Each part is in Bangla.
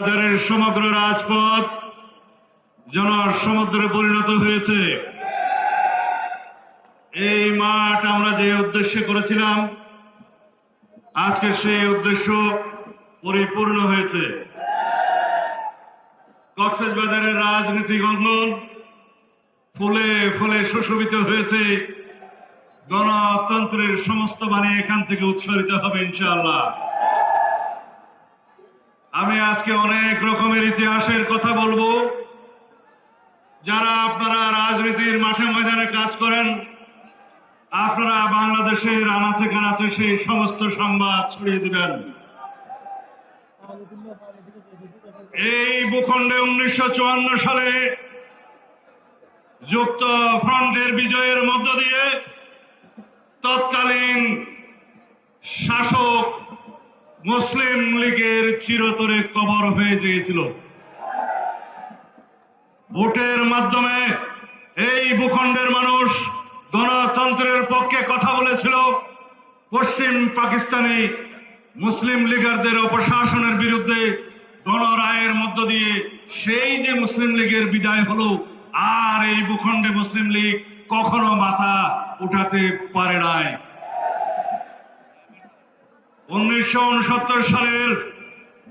বাজারের সমগ্র রাজপথ জনসমুদ্রে পরিণত হয়েছে। এই মাঠ আমরা যে উদ্দেশ্যে করেছিলাম আজকে সেই উদ্দেশ্য পরিপূর্ণ হয়েছে। কক্সেস বাজারের রাজনীতিক অঙ্গন ফুলে ফুলে সুশোভিত হয়েছে। গণতন্ত্রের সমস্ত বাণী এখান থেকে উৎসরিত হবে, ইনশাআল্লাহ। আজকে অনেক রকমের ইতিহাসের কথা বলব। যারা আপনারা রাজনীতির মাঠে ময়দানে কাজ করেন, আপনারা বাংলাদেশের আনাচে কানাচে সেই সমস্ত সংবাদ ছড়িয়ে দিবেন। এই ভূখণ্ডে উনিশশো চুয়ান্ন সালে যুক্ত ফ্রন্টের বিজয়ের মধ্য দিয়ে তৎকালীন শাসক মুসলিম লীগের চিরতরে কবর হয়ে গিয়েছিল। ভোটের মাধ্যমে এই ভূখণ্ডের মানুষ গণতন্ত্রের পক্ষে কথা বলেছিল। পশ্চিম পাকিস্তানি মুসলিম লীগারদের অপশাসনের বিরুদ্ধে গণরায়ের মধ্য দিয়ে সেই যে মুসলিম লীগের বিদায় হলো, আর এই ভূখণ্ডে মুসলিম লীগ কখনো মাথা উঠাতে পারে নাই। উনিশশো উনসত্তর সালের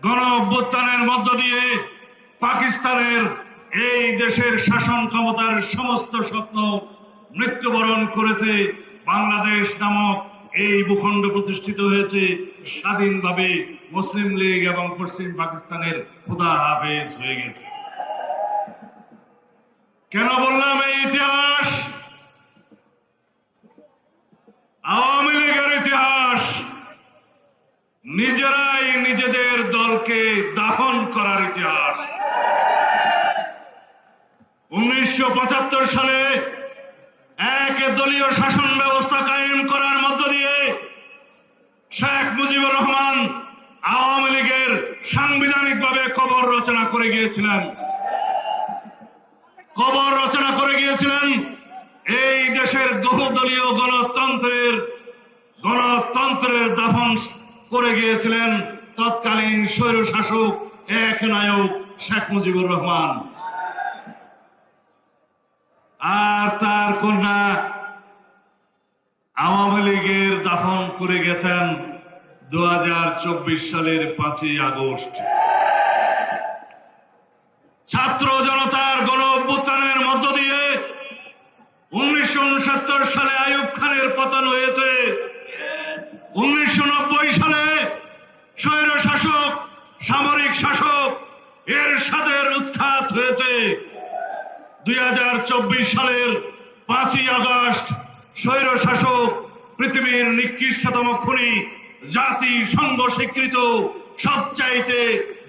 গণ অভ্যুত্থানের মধ্য দিয়ে পাকিস্তানের এই দেশের শাসন ক্ষমতার সমস্ত স্বপ্ন মৃত্যুবরণ করেছে বাংলাদেশ নামক এই ভূখণ্ড প্রতিষ্ঠিত হয়েছে স্বাধীনভাবে মুসলিম লীগ এবং পশ্চিম পাকিস্তানের খুদা হাফেজ হয়ে গেছে। কেন বললাম এই ইতিহাস আওয়ামী লীগের ইতিহাস নিজেরাই নিজেদের দলকে দাফন করার ইতিহাস উনিশশো সালে এক দলীয় শাসন ব্যবস্থা কায়েম করার মধ্য দিয়ে শেখ মুজিবুর রহমান আওয়ামী লীগের সাংবিধানিকভাবে কবর রচনা করে গিয়েছিলেন। কবর রচনা করে গিয়েছিলেন এই দেশের বহুদলীয় গণতন্ত্রের গণতন্ত্রের দাফন করে গিয়েছিলেন। তৎকালীন স্বৈর শাসক এক নায়ক শেখ মুজিবুর রহমান। আর তার কন্যা আওয়ামী লীগের দাফন করে গেছেন দু সালের পাঁচই আগস্ট। ছাত্র জনতার গণ অভ্যুত্থানের মধ্য দিয়ে উনিশশো উনসত্তর সালে আয়ুব খানের পতন হয়েছে। উনিশশো নব্বই সালে স্বৈর শাসক সামরিক শাসক এর সাদের উৎখাত হয়েছে দুই হাজার চব্বিশ সালের পাঁচই আগস্ট স্বৈর শাসক পৃথিবীর নিকৃষ্টতম খুনি, জাতি, সংঘ স্বীকৃত, সবচাইতে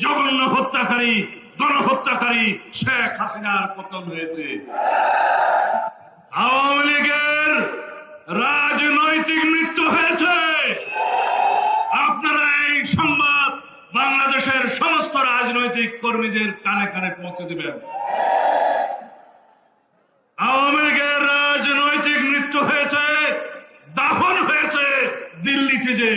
জঘন্য হত্যাকারী, গণহত্যাকারী শেখ হাসিনার পতন হয়েছে। আওয়ামী লীগের রাজনৈতিক মৃত্যু হয়েছে। আপনারা এই সংবাদ বাংলাদেশের সমস্ত রাজনৈতিক কর্মীদের কানে কানে পৌঁছে দিবেন। আওয়ামী লীগের রাজনৈতিক মৃত্যু হয়েছে, দাফন হয়েছে দিল্লিতে যে।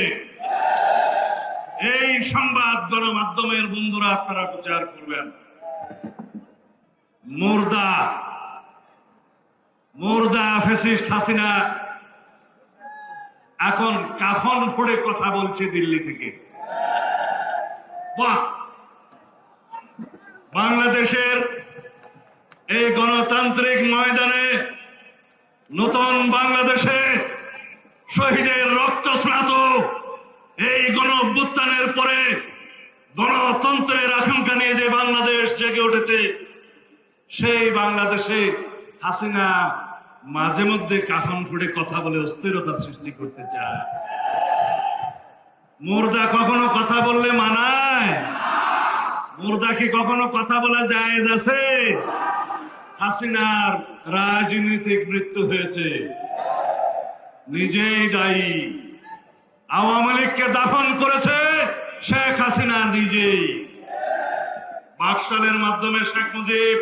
এই সংবাদ গণমাধ্যমের বন্ধুরা আপনারা প্রচার করবেন। মুর্দা মুর্দা ফেসিস্ট হাসিনা এখন কাফন ফোড়ে কথা বলছে দিল্লি থেকে। বাহ! বাংলাদেশের এই গণতান্ত্রিক ময়দানে নতুন বাংলাদেশে শহীদের রক্ত স্নাত, এই গণ অভ্যুত্থানের পরে গণতন্ত্রের আকাঙ্ক্ষা নিয়ে যে বাংলাদেশ জেগে উঠেছে, সেই বাংলাদেশে হাসিনা মাঝে মধ্যে কাফন ফুটে কথা বলে অস্থিরতা সৃষ্টি করতে চায়। মুর্দা কখনো কথা বললে মানায়? মুর্দা কি কখনো কথা বলা যায় আছে? হাসিনার রাজনৈতিক মৃত্যু হয়েছে। নিজেই দায়ী। আওয়ামী লীগকে দাফন করেছে শেখ হাসিনা নিজেই। বাকশালের মাধ্যমে শেখ মুজিব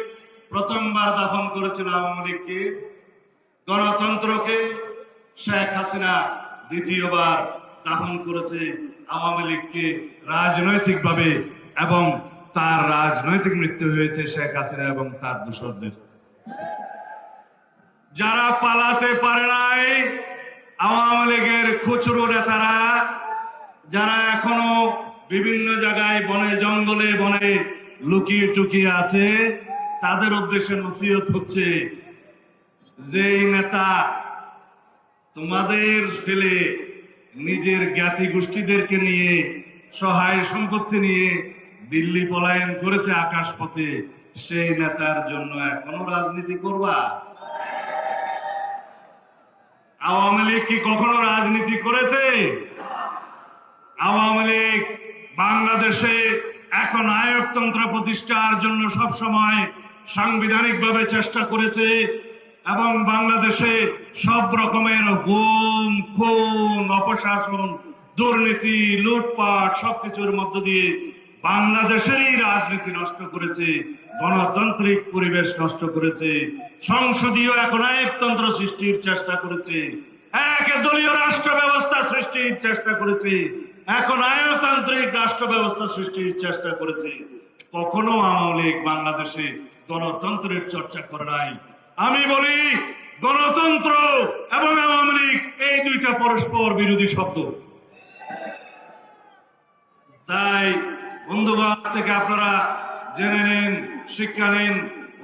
প্রথমবার দাফন করেছিল আওয়ামী লীগকে। গণতন্ত্রকে শেখ হাসিনা দ্বিতীয়বার দাফন করেছে আওয়ামী লীগকে রাজনৈতিকভাবে এবং তার রাজনৈতিক মৃত্যু হয়েছে শেখ হাসিনা এবং তার দূষরদের। যারা পালাতে পারে নাই, আওয়ামী লীগের খুচরো নেতারা, যারা এখনও বিভিন্ন জায়গায় বনে জঙ্গলে বনে লুকিয়ে টুকিয়ে আছে, তাদের উদ্দেশ্যে নসিহত হচ্ছে যেই নেতা তোমাদের ফেলে নিজের জ্ঞাতি গোষ্ঠীদেরকে নিয়ে, সহায় সম্পত্তি নিয়ে দিল্লি পলায়ন করেছে আকাশপথে, সেই নেতার জন্য এখনও রাজনীতি করবা? আওয়ামী লীগ কি কখনো রাজনীতি করেছে? আওয়ামী লীগ বাংলাদেশে এখন আয়কতন্ত্র প্রতিষ্ঠার জন্য সব সবসময় সাংবিধানিকভাবে চেষ্টা করেছে এবং বাংলাদেশে সব রকমের গুম খুন, অপশাসন, দুর্নীতি, লুটপাট সবকিছুর মধ্য দিয়ে বাংলাদেশেরই রাজনীতি নষ্ট করেছে, গণতান্ত্রিক পরিবেশ নষ্ট করেছে, সংসদীয় এখন একতন্ত্র সৃষ্টির চেষ্টা করেছে, এক দলীয় রাষ্ট্র ব্যবস্থা সৃষ্টির চেষ্টা করেছে, এখন আয়তান্ত্রিক রাষ্ট্র ব্যবস্থা সৃষ্টির চেষ্টা করেছে। কখনো আওয়ামী বাংলাদেশে গণতন্ত্রের চর্চা করে নাই। আমি বলি, গণতন্ত্র এবং আওয়ামী লীগ, এই দুইটা পরস্পর বিরোধী শব্দ। তাই আজ থেকে আপনারা জেনে নিন, শিক্ষা নিন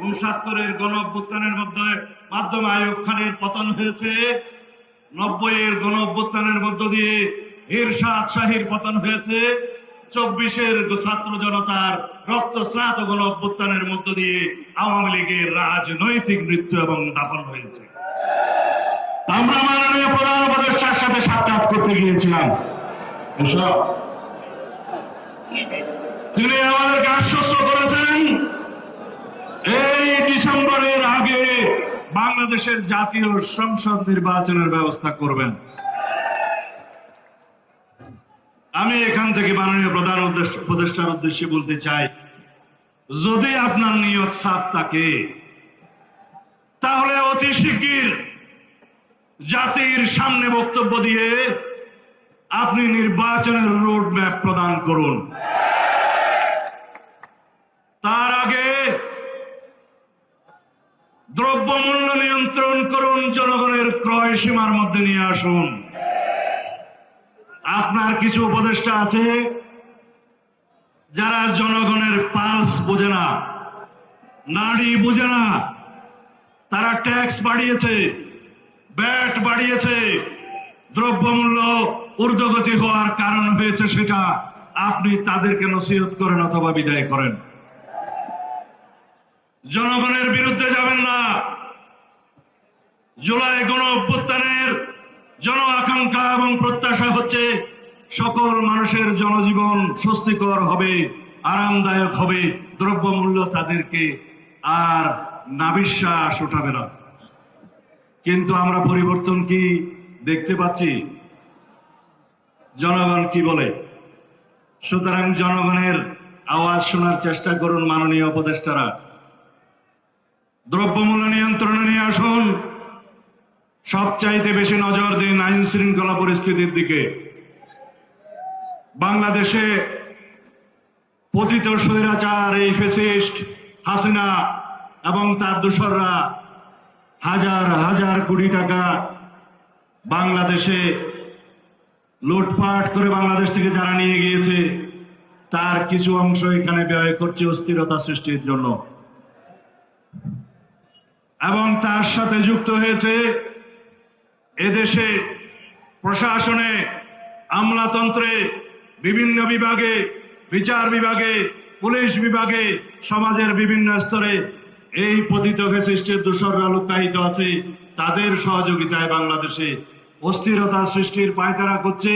উনসত্তরের গণ অভ্যুত্থানের মধ্যে মাধ্যমে আয়ুব খানের পতন হয়েছে। নব্বই এর গণ অভ্যুত্থানের মধ্য দিয়ে শাহীর পতন হয়েছে। চব্বিশের ছাত্র জনতার রক্তস্নাত গণ অভ্যুত্থানের মধ্য দিয়ে আওয়ামী লীগের রাজনৈতিক মৃত্যু এবং দাফন হয়েছে। আমরা মাননীয় প্রধান উপদেষ্টার সাথে সাক্ষাৎ করতে গিয়েছিলাম। এসব তিনি আমাদেরকে আশ্বস্ত করেছেন, এই ডিসেম্বরের আগে বাংলাদেশের জাতীয় সংসদ নির্বাচনের ব্যবস্থা করবেন। আমি এখান থেকে মাননীয় প্রধান উপদেষ্টার উদ্দেশ্যে বলতে চাই, যদি আপনার নিয়ত সাফ থাকে, তাহলে অতি শিগগির জাতির সামনে বক্তব্য দিয়ে আপনি নির্বাচনের রোড ম্যাপ প্রদান করুন। তার আগে দ্রব্যমূল্য নিয়ন্ত্রণ করুন, জনগণের ক্রয় সীমার মধ্যে নিয়ে আসুন। আপনার কিছু উপদেষ্টা আছে যারা জনগণের পালস বোঝে না, নাড়ি বুঝে না। তারা ট্যাক্স বাড়িয়েছে, ব্যাট বাড়িয়েছে, দ্রব্যমূল্য ঊর্ধ্বগতি হওয়ার কারণ হয়েছে সেটা। আপনি তাদেরকে নসিহত করেন অথবা বিদায় করেন। জনগণের বিরুদ্ধে যাবেন না। জুলাই গণ অভ্যুত্থানের জন আকাঙ্ক্ষা এবং প্রত্যাশা হচ্ছে সকল মানুষের জনজীবন স্বস্তিকর হবে, আরামদায়ক হবে, দ্রব্যমূল্য তাদেরকে আর নাবিশ্বাস উঠাবে না। কিন্তু আমরা পরিবর্তন কি দেখতে পাচ্ছি? জনগণ কি বলে? সুতরাং জনগণের আওয়াজ শোনার চেষ্টা করুন মাননীয় উপদেষ্টারা। দ্রব্যমূল্য নিয়ন্ত্রণে নিয়ে আসুন। সবচাইতে বেশি নজর দিন আইন শৃঙ্খলা পরিস্থিতির দিকে। বাংলাদেশে পতিত স্বৈরাচার, এই ফেসিস্ট হাসিনা এবং তার দোসররা হাজার হাজার কোটি টাকা বাংলাদেশে লুটপাট করে বাংলাদেশ থেকে যারা নিয়ে গিয়েছে, তার কিছু অংশ এখানে ব্যয় করছে অস্থিরতা সৃষ্টির জন্য। এবং তার সাথে যুক্ত হয়েছে এদেশে প্রশাসনে, আমলাতন্ত্রে, বিভিন্ন বিভাগে, বিচার বিভাগে, পুলিশ বিভাগে, সমাজের বিভিন্ন স্তরে এই পতিত ফেসিস্টের দোসররা লুকায়িত আছে। তাদের সহযোগিতায় বাংলাদেশে অস্থিরতা সৃষ্টির পায়তারা করছে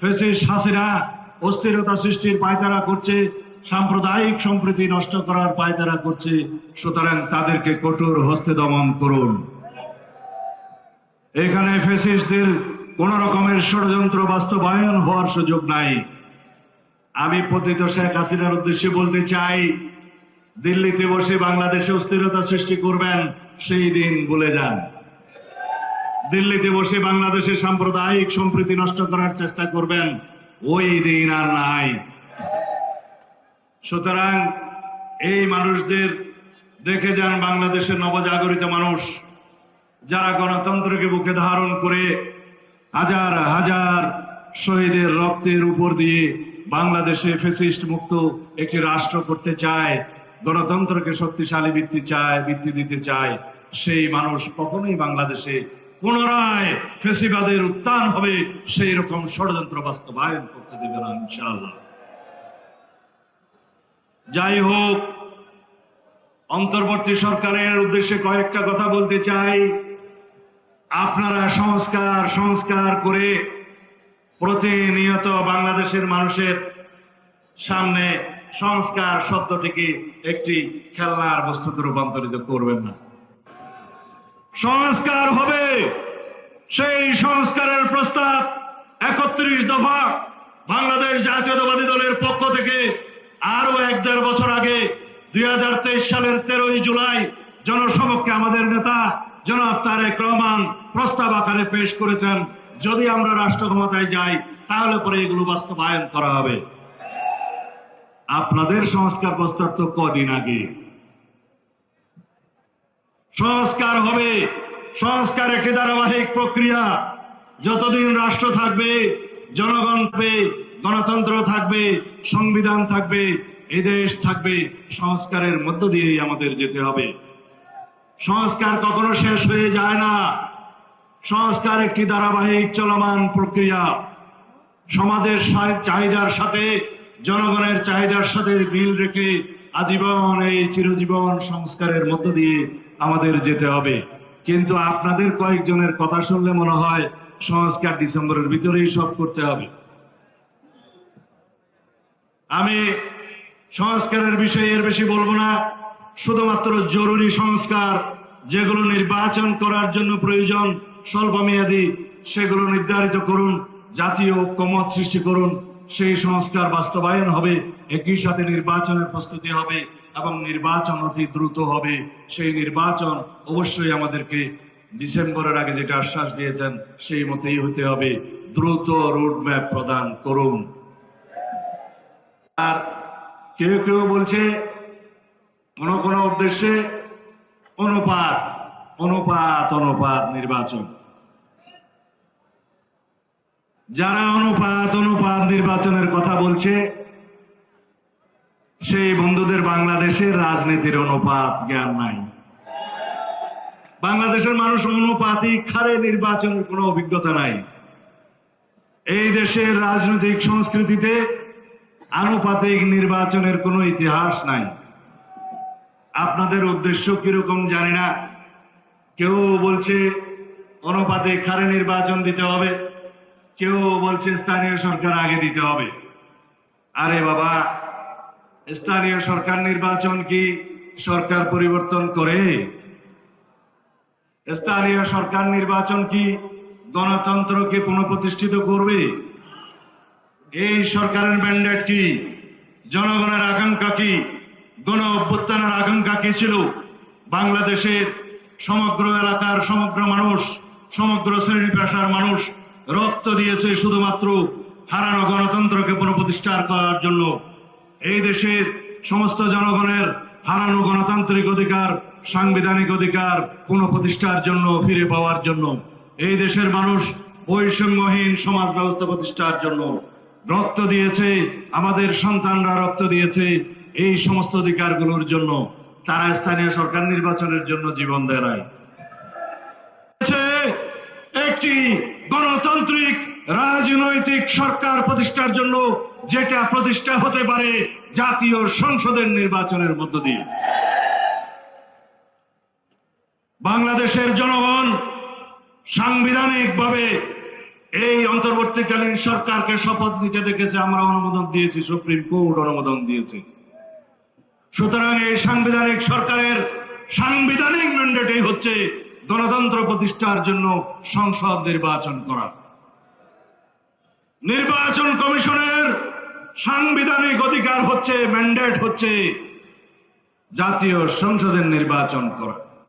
ফেসিস্ট হাসিনা। অস্থিরতা সৃষ্টির পায়তারা করছে, সাম্প্রদায়িক সম্প্রীতি নষ্ট করার পায়তারা করছে, সুতরাং তাদেরকে কঠোর হস্তে দমন করুন। এখানে ফেসিস্টদের কোন রকমের ষড়যন্ত্র বাস্তবায়ন হওয়ার সুযোগ নাই। আমি পতিত শেখ হাসিনার উদ্দেশ্যে বলতে চাই, দিল্লিতে বসে বাংলাদেশে অস্থিরতা সৃষ্টি করবেন, সেই দিন ভুলে যান। দিল্লিতে বসে বাংলাদেশের সাম্প্রদায়িক সম্প্রীতি নষ্ট করার চেষ্টা করবেন ওই দিন আর নাই। সুতরাং এই মানুষদের দেখে যান বাংলাদেশের নবজাগরিত মানুষ, যারা গণতন্ত্রকে বুকে ধারণ করে হাজার হাজার শহীদের রক্তের উপর দিয়ে বাংলাদেশে ফেসিস্ট মুক্ত একটি রাষ্ট্র করতে চায়, গণতন্ত্রকে শক্তিশালী ভিত্তি চায়, ভিত্তি দিতে চায়, সেই মানুষ কখনোই বাংলাদেশে পুনরায় ফেসিবাদের উত্থান হবে, সেই রকম ষড়যন্ত্র বাস্তবায়ন করতে দেবে না ইনশাআল্লাহ। যাই হোক, অন্তর্বর্তী সরকারের উদ্দেশ্যে কয়েকটা কথা বলতে চাই। আপনারা সংস্কার সংস্কার করে প্রতিনিয়ত বাংলাদেশের মানুষের সামনে সংস্কার শব্দটিকে একটি খেলনার বস্তুতে রূপান্তরিত করবেন না। সংস্কার হবে। সেই সংস্কারের প্রস্তাব একত্রিশ দফা বাংলাদেশ জাতীয়তাবাদী দলের পক্ষ থেকে আরও এক দেড় বছর আগে দুই হাজার তেইশ সালের তেরোই জুলাই জনসমক্ষে আমাদের নেতা জনাব তারেক রহমান প্রস্তাব আকারে পেশ করেছেন। যদি আমরা রাষ্ট্র ক্ষমতায় যাই, তাহলে পরে এগুলো বাস্তবায়ন করা হবে। আপনাদের সংস্কার প্রস্তাব তো কদিন আগে। সংস্কার হবে। সংস্কার একটি ধারাবাহিক প্রক্রিয়া। যতদিন রাষ্ট্র থাকবে, জনগণ গণতন্ত্র থাকবে, সংবিধান থাকবে এই দেশ থাকবে, সংস্কারের মধ্য দিয়েই আমাদের যেতে হবে। সংস্কার কখনো শেষ হয়ে যায় না। সংস্কার একটি ধারাবাহিক চলমান প্রক্রিয়া। সমাজের চাহিদার সাথে, জনগণের চাহিদার সাথে মিল রেখে আজীবন এই চিরজীবন সংস্কারের মধ্য দিয়ে আমাদের যেতে হবে। কিন্তু আপনাদের কয়েকজনের কথা শুনলে মনে হয় সংস্কার ডিসেম্বরের ভিতরেই সব করতে হবে। আমি সংস্কারের বিষয়ে এর বেশি বলব না। শুধুমাত্র জরুরি সংস্কার, যেগুলো নির্বাচন করার জন্য প্রয়োজন স্বল্প মেয়াদী সেগুলো নির্ধারিত করুন, জাতীয় ঐক্যমত সৃষ্টি করুন, সেই সংস্কার বাস্তবায়ন হবে, একই সাথে নির্বাচনের প্রস্তুতি হবে। এবং নির্বাচন অতি দ্রুত হবে। সেই নির্বাচন অবশ্যই আমাদেরকে ডিসেম্বরের আগে যেটা আশ্বাস দিয়েছেন, সেই মতেই হতে হবে। দ্রুত রোডম্যাপ প্রদান করুন। আর কেউ কেউ বলছে, কোন কোন উদ্দেশ্যে অনুপাত অনুপাত অনুপাত নির্বাচন। যারা অনুপাত অনুপাত নির্বাচনের কথা বলছে সেই বন্ধুদের বাংলাদেশের রাজনীতির অনুপাত জ্ঞান নাই। বাংলাদেশের মানুষ অনুপাতিক হারে নির্বাচনের কোনো অভিজ্ঞতা নাই। এই দেশের রাজনৈতিক সংস্কৃতিতে আনুপাতিক নির্বাচনের কোনো ইতিহাস নাই। আপনাদের উদ্দেশ্য কীরকম জানি না। কেউ বলছে অনুপাতিক হারে নির্বাচন দিতে হবে। কেউ বলছে স্থানীয় সরকার আগে দিতে হবে। আরে বাবা স্থানীয় সরকার নির্বাচন কি সরকার পরিবর্তন করে? স্থানীয় সরকার নির্বাচন কি গণতন্ত্রকে পুনঃপ্রতিষ্ঠিত করবে? এই সরকারের ম্যান্ডেট কি? জনগণের আকাঙ্ক্ষা কি? গণ অভ্যুত্থানের আকাঙ্ক্ষা কি ছিল? বাংলাদেশের সমগ্র এলাকার সমগ্র মানুষ, সমগ্র শ্রেণি পেশার মানুষ রক্ত দিয়েছে শুধুমাত্র হারানো গণতন্ত্রকে পুনঃপ্রতিষ্ঠা করার জন্য। এই দেশের সমস্ত জনগণের হারানো গণতান্ত্রিক অধিকার, সাংবিধানিক অধিকার পুনঃপ্রতিষ্ঠার জন্য, ফিরে পাওয়ার জন্য, এই দেশের মানুষ বৈষম্যহীন সমাজ ব্যবস্থা প্রতিষ্ঠার জন্য রক্ত দিয়েছে, আমাদের সন্তানরা রক্ত দিয়েছে এই সমস্ত অধিকারগুলোর জন্য। তারা স্থানীয় সরকার নির্বাচনের জন্য জীবন দেয় একটি গণতান্ত্রিক, রাজনৈতিক সরকার প্রতিষ্ঠার জন্য যেটা প্রতিষ্ঠা হতে পারে জাতীয় সংসদের নির্বাচনের মধ্য দিয়ে। বাংলাদেশের জনগণ সাংবিধানিকভাবে এই অন্তর্বর্তীকালীন সরকারকে শপথ নিতে দেখেছে, আমরা অনুমোদন দিয়েছি, সুপ্রিম কোর্ট অনুমোদন দিয়েছে। সুতরাং এই সাংবিধানিক সরকারের সাংবিধানিক ম্যান্ডেটই হচ্ছে গণতন্ত্র প্রতিষ্ঠার জন্য সংসদ নির্বাচন করা। নির্বাচন কমিশনের সাংবিধানিক অধিকার হচ্ছে ম্যান্ডেট হচ্ছে জাতীয় সংসদের নির্বাচন করা।